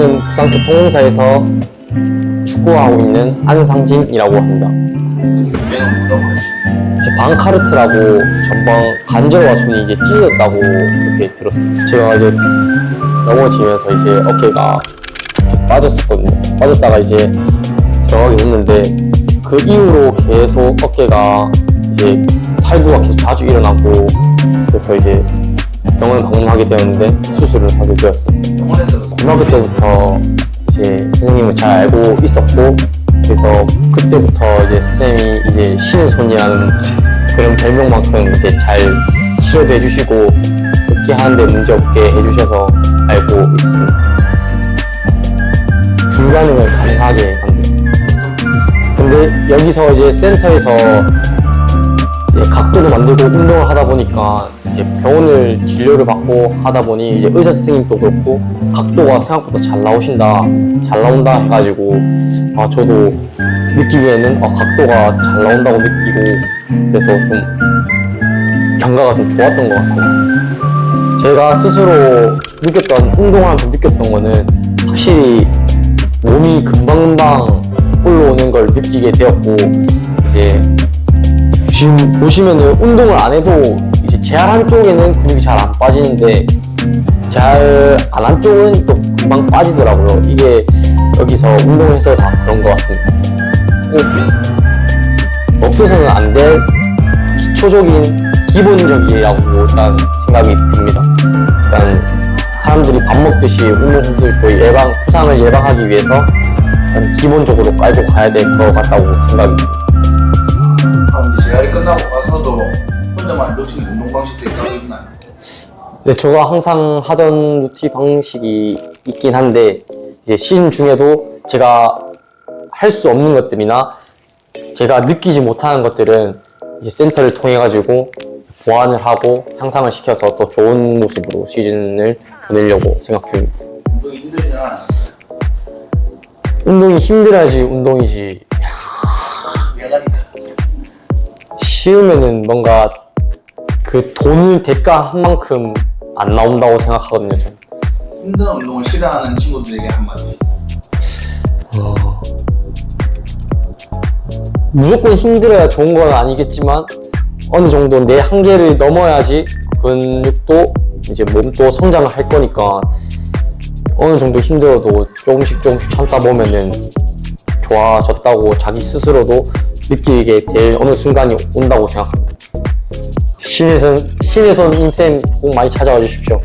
지금 부산교통공사에서 축구하고 있는 안상진이라고 합니다. 제 방카르트라고 전방 관절화순이 이제 찢어졌다고 그렇게 들었어요. 제가 이제 넘어지면서 이제 어깨가 빠졌었거든요. 빠졌다가 이제 들어가게 됐는데 그 이후로 계속 어깨가 이제 탈구가 계속 자주 일어나고 그래서 이제 병원을 방문하게 되었는데 수술을 하게. 병원에서 고등학교 때부터 이제 선생님을 잘 알고 있었고 그래서 그때부터 이제 선생님이 이제 신의 손이라는 그런 별명만큼 이제 잘 치료도 해주시고 듣기 하는데 문제 없게 해주셔서 알고 있었습니다. 불가능을 가능하게 만든. 근데 여기서 이제 센터에서 각도도 만들고 운동을 하다 보니까 이제 병원을 진료를 받고 하다 보니 이제 의사 선생님도 그렇고 각도가 생각보다 잘 나오신다 잘 나온다 해가지고 아 저도 느끼기에는 아, 각도가 잘 나온다고 느끼고 그래서 좀 경과가 좀 좋았던 것 같습니다. 제가 스스로 느꼈던 운동하면서 느꼈던 거는 확실히 몸이 금방금방 올라오는 걸 느끼게 되었고 이제 지금 보시면은 운동을 안 해도 재활 한 쪽에는 근육이 잘 안 빠지는데 잘안한 쪽은 또 금방 빠지더라고요. 이게 여기서 운동을 해서 다 그런 것 같습니다. 꼭 없어서는 안 될 기초적인 기본적이라고 일단 생각이 듭니다. 일단 사람들이 밥 먹듯이 운동 선수들도 예방 부상을 예방하기 위해서 기본적으로 깔고 가야 될 것 같다고 생각이 듭니다. 그럼 이제 재활이 끝나고 가서도 혼자만 루틴 운동 방식들이 따로 있나요? 네, 제가 항상 하던 루틴 방식이 있긴 한데 이제 시즌 중에도 제가 할 수 없는 것들이나 제가 느끼지 못하는 것들은 이제 센터를 통해 가지고 보완을 하고 향상을 시켜서 또 좋은 모습으로 시즌을 보내려고 생각 중입니다. 운동이 힘들진 않아요. 운동이 힘들어야지 운동이지. 쉬우면은 뭔가 그 돈을 대가 한 만큼 안 나온다고 생각하거든요. 저는. 힘든 운동을 싫어하는 친구들에게 한마디. 무조건 힘들어야 좋은 건 아니겠지만 어느 정도 내 한계를 넘어야지 근육도 이제 몸도 성장을 할 거니까 어느 정도 힘들어도 조금씩 조금씩 참다 보면은 좋아졌다고 자기 스스로도 느끼게 될 어느 순간이 온다고 생각합니다. 신의 손, 신의 손 임쌤 꼭 많이 찾아와 주십시오.